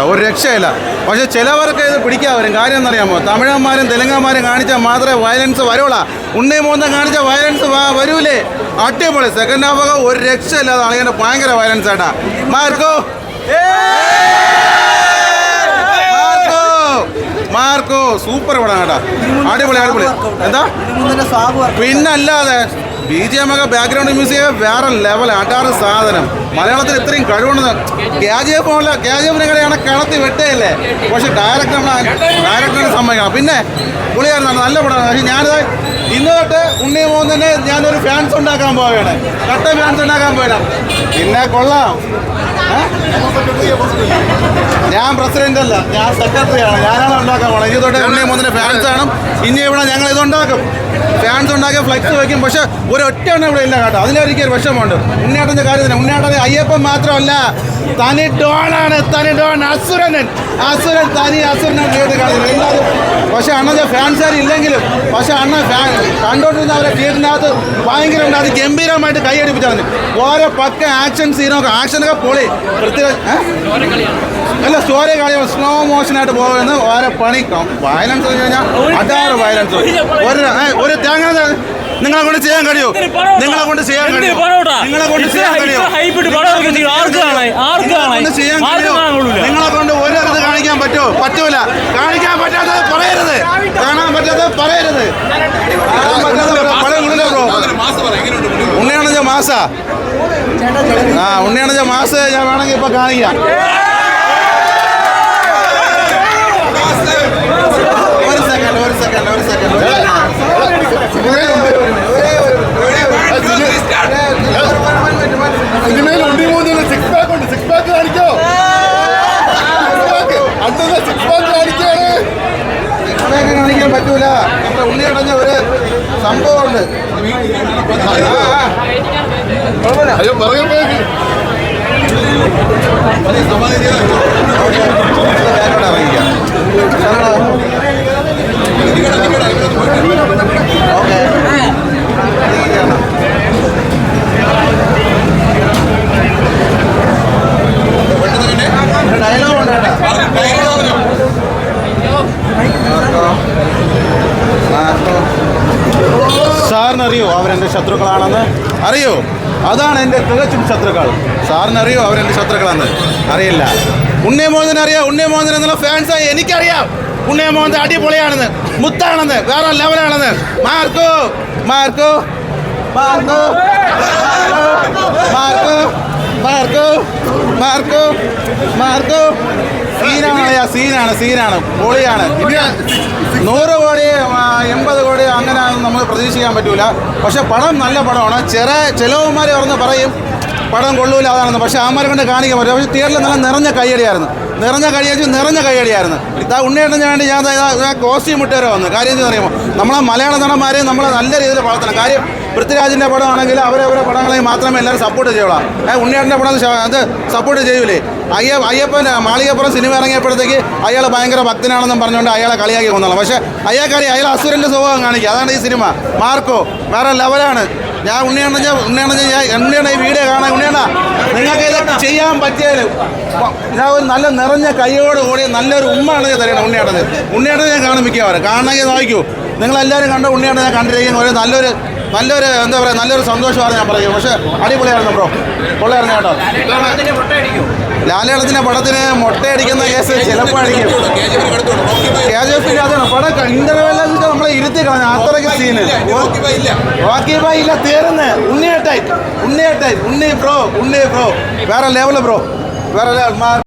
ഒരു രക്ഷയില്ല. പക്ഷെ ചിലവർക്ക് ഇത് പിടിക്കാൻ വരും. കാര്യം എന്നറിയാമോ തമിഴന്മാരും തെലുങ്കന്മാരും കാണിച്ചാൽ മാത്രമേ വയലൻസ് വരുള്ളൂ ഉണ്ണി മൂന്നും കാണിച്ച വയലൻസ് വരൂലേ. അടിപൊളി. സെക്കൻഡ് ഹാഫ് ഒക്കെ ഒരു രക്ഷയില്ലാതെ അങ്ങനെ ഭയങ്കര വയലൻസ് ആട്ടാ. മാർക്കോ? മാർക്കോ? സൂപ്പർ പടം കേട്ടാ. അടിപൊളി അടിപൊളി. എന്താ? പിന്നല്ലാതെ ബി ജി എം ഒക്കെ ബാക്ക്ഗ്രൗണ്ട് മ്യൂസിക് വേറെ ലെവൽ അടാറ് സാധനം. മലയാളത്തിൽ ഇത്രയും കഴിവുണ്ടെന്ന് കെ ജി എഫ് പോലെ കെ ജി എഫിനെ കളിയാണ് കിണത്തി വെട്ടയല്ലേ? പക്ഷെ ഡയറക്ടർ നമ്മൾ ഡയറക്ടറിനെ സമ്മതിക്കണം. പിന്നെ പുള്ളിയായിരുന്നു നല്ല പടമാണ് പക്ഷെ ഞാനിത് ഇന്ന് തൊട്ട് ഉണ്ണി പോകുന്നതിന് ഞാനൊരു ഫാൻസ് ഉണ്ടാക്കാൻ പോവുകയാണ്. കട്ട ഫാൻസ് ഉണ്ടാക്കാൻ പോയതാണ് പിന്നെ കൊള്ളാം. ഞാൻ പ്രസിഡന്റ് അല്ല. ഞാൻ സെക്രട്ടറിയാണ് ഞാനാണ് ഉണ്ടാക്കാൻ പോകണം ഇനി തൊട്ട് ഉണ്ണി മോഹന്റെ ഫാൻസ് ആണ് ഇനി ഇവിടെ ഞങ്ങൾ ഇതുണ്ടാക്കും. ഫാൻസ് ഉണ്ടാക്കി ഫ്ലെക്സ് വയ്ക്കും പക്ഷെ ഒരു ഒറ്റ എണ്ണം ഇവിടെ ഇല്ല കേട്ടോ. അതിലൊരിക്കൽ വിഷമമുണ്ട്. ഉണ്ണേട്ടന്റെ കാര്യത്തിന് ഉണ്ണിയാട്ടൻ അയ്യപ്പൻ മാത്രമല്ല തനി ഡോണാണ് തനി ഡോൺ അസുരനൻ. അസുരൻ തനി അസുരനാണ് പക്ഷെ അണ്ണന്റെ ഫാൻസുകാർ ഇല്ലെങ്കിലും പക്ഷെ അണ്ണൻ ഫാൻ കണ്ടോണ്ടിരുന്ന അവരെ തിയേറ്ററിനകത്ത് ഭയങ്കര ഉണ്ട്. അത് ഗംഭീരമായിട്ട് കൈയടിപ്പിച്ചാണ് ഓരോ പക്ക ആക്ഷൻ സീനൊക്കെ ആക്ഷനൊക്കെ പൊളി. പ്രത്യേക അല്ല സ്റ്റോറി കളി സ്ലോ മോഷനായിട്ട് പോകുന്നത് ഓരോ പണി വയലൻസ് കഴിഞ്ഞാൽ അതാറ് വയലൻസ് ഒരു ഒരു തേങ്ങ നിങ്ങളെ കൊണ്ട് ചെയ്യാൻ കഴിയോ. നിങ്ങളെ കൊണ്ട് ചെയ്യാൻ കഴിയോ. നിങ്ങളെ കൊണ്ട് ചെയ്യാൻ കഴിയോ. നിങ്ങളെ കൊണ്ട് ചെയ്യാൻ ആർക്കും കഴിയോ. കാണാൻ കൊള്ളൂല. നിങ്ങളെ കൊണ്ട് ഒരു ഇത് കാണിക്കാൻ പറ്റുമോ പറ്റൂല. കാണിക്കാൻ പറ്റാത്തത് പറയരുത്. കാണാൻ പറ്റാത്തത് പറയരുത്. ഉണ്ണിയാണെന്ന് മാസ ആ ഉണ്ണിയാണെന്ന് മാസ ഞാൻ വേണമെങ്കിൽ ഇപ്പൊ കാണിക്കാം ഒരു സെക്കൻഡ് ഒരു സെക്കൻഡ് ഒരു സെക്കൻഡ് സിനിമയിൽ ഉണ്ണി മൂന്നിന് സിക്സ് പാക്ക് ഉണ്ട് സിക്സ് പാക്ക് കാണിക്കോ അന്നത്തെ സിക്സ് പാക്ക് കാണിക്കാണ് ഇവിടെയൊക്കെ കാണിക്കാൻ പറ്റൂല അടഞ്ഞ ഒരു സംഭവമുണ്ട്. അയ്യോ. ബാക്കോട്ട് ഇറങ്ങിക്കാം. ശരണോ. ഓക്കേ. ഇരിക്കുകയാണ്. ഒരു ഡയലോഗ് ഉണ്ട് കേട്ടോ. മാർക്കോ. മാർക്കോ. സാറിനറിയോ അവരെന്റെ ശത്രുക്കളാണെന്ന്? അറിയോ? അതാണ് എന്റെ തികച്ചും ശത്രുക്കൾ. സാറിനറിയോ അവരെന്റെ ശത്രുക്കളാണെന്ന്? അറിയില്ല. ഉണ്ണിയമോഹൻ അറിയാം? ഉണ്ണിയമോഹൻ എന്നുള്ള ഫാൻസായി എനിക്കറിയാം. ഉണ്ണിയമോഹൻ അടിപൊളിയാണെന്ന് മുത്താണെന്ന് വേറെ ലെവലാണെന്ന്. മാർക്കോ മാർക്കോ മാർക്കോ മാർക്കോ മാർക്കോ മാർക്കോ മാർക്കോ സീനാണ് സീനാണ് പൊളിയാണ്. നൂറ് കോടി എൺപത് കോടി അങ്ങനെ നമുക്ക് പ്രതീക്ഷിക്കാൻ പറ്റൂല. പക്ഷെ പടം നല്ല പടമാണ്. ചെറിയ ചെലവന്മാരെ പറഞ്ഞ് പറയും പടം കൊള്ളൂല അതാണെന്ന്. പക്ഷെ ആമാരെ കൊണ്ട് കാണിക്കാൻ പറ്റും പക്ഷെ തിയേറ്ററിൽ നല്ല നിറഞ്ഞ കയ്യടിയായിരുന്നു. നിറഞ്ഞ കയ്യടി നിറഞ്ഞ കയ്യടിയായിരുന്നു. ഇതാ ഉണ്ണിയേട്ടന് വേണ്ടി ഞാൻ കോസ്റ്റ്യൂം ഇട്ടുവരെ വന്നു. കാര്യം എന്താ പറയുമ്പോൾ നമ്മളെ മലയാള നടന്മാരെ നമ്മളെ നല്ല രീതിയിൽ വളർത്തണം. കാര്യം പൃഥ്വിരാജിന്റെ പടമാണെങ്കിൽ അവരവരെ പടങ്ങളെ മാത്രമേ എല്ലാവരും സപ്പോർട്ട് ചെയ്യുള്ളൂ. ഏ ഉണ്ണിയേട്ടന്റെ പടം അത് സപ്പോർട്ട് ചെയ്യൂലേ? അയ്യ അയ്യപ്പൻ മാളികപ്പുറം സിനിമ ഇറങ്ങിയപ്പോഴത്തേക്ക് അയാൾ ഭയങ്കര ഭക്തനാണെന്നും പറഞ്ഞുകൊണ്ട് അയാളെ കളിയാക്കി കൊന്നോളാം. പക്ഷേ അയാൾക്കറിയാം അയാൾ അസുരന്റെ സ്വഭാവം കാണിക്കുക. അതാണ് ഈ സിനിമ മാർക്കോ വേറെ ലെവലാണ് ഞാൻ ഉണ്ണിയാണ് ഉണ്ണിയാണ് ഞാൻ ഉണ്ണിയാണ് ഈ വീഡിയോ കാണാൻ ഉണ്ണിയാണ നിങ്ങൾക്ക് ഇതൊക്കെ ചെയ്യാൻ പറ്റിയാലും ഞാൻ ഒരു നല്ല നിറഞ്ഞ കൈയോട് കൂടി നല്ലൊരു ഉമ്മാണ് ഞാൻ തരണം ഉണ്ണിയാട്ടത് ഉണ്ണിയാട്ടത് ഞാൻ കാണും മിക്കവാറും. കാണണമെങ്കിൽ നോക്കൂ. നിങ്ങളെല്ലാവരും കണ്ട ഉണ്ണിയാണ് ഞാൻ കണ്ടിരിക്കുന്ന ഒരു നല്ലൊരു നല്ലൊരു എന്താ പറയുക നല്ലൊരു സന്തോഷമാണ് ഞാൻ പറയുക പക്ഷേ അടിപൊളിയായിരുന്നു ബ്രോ. പൊള്ളിയായിരുന്നു കേട്ടോ. ലാലേളത്തിന്റെ പടത്തിന് മുട്ടയടിക്കുന്ന കേസ് ചിലപ്പോൾ അടിക്കും കെ ജി എഫിന്റെ അതാണ്. പടം ഇന്റർവെല്ലിൽ നമ്മളെ ഇരുത്തി കളഞ്ഞു. അത്രയ്ക്ക് സീന് ബാക്കി ബൈ ഇല്ല. തീർന്ന്. ഉണ്ണിയേട്ടായി. ഉണ്ണിയേട്ടായി. ഉണ്ണി ബ്രോ. ഉണ്ണി ബ്രോ. വേറെ ലെവൽ ബ്രോ. വേറെ ലെവൽ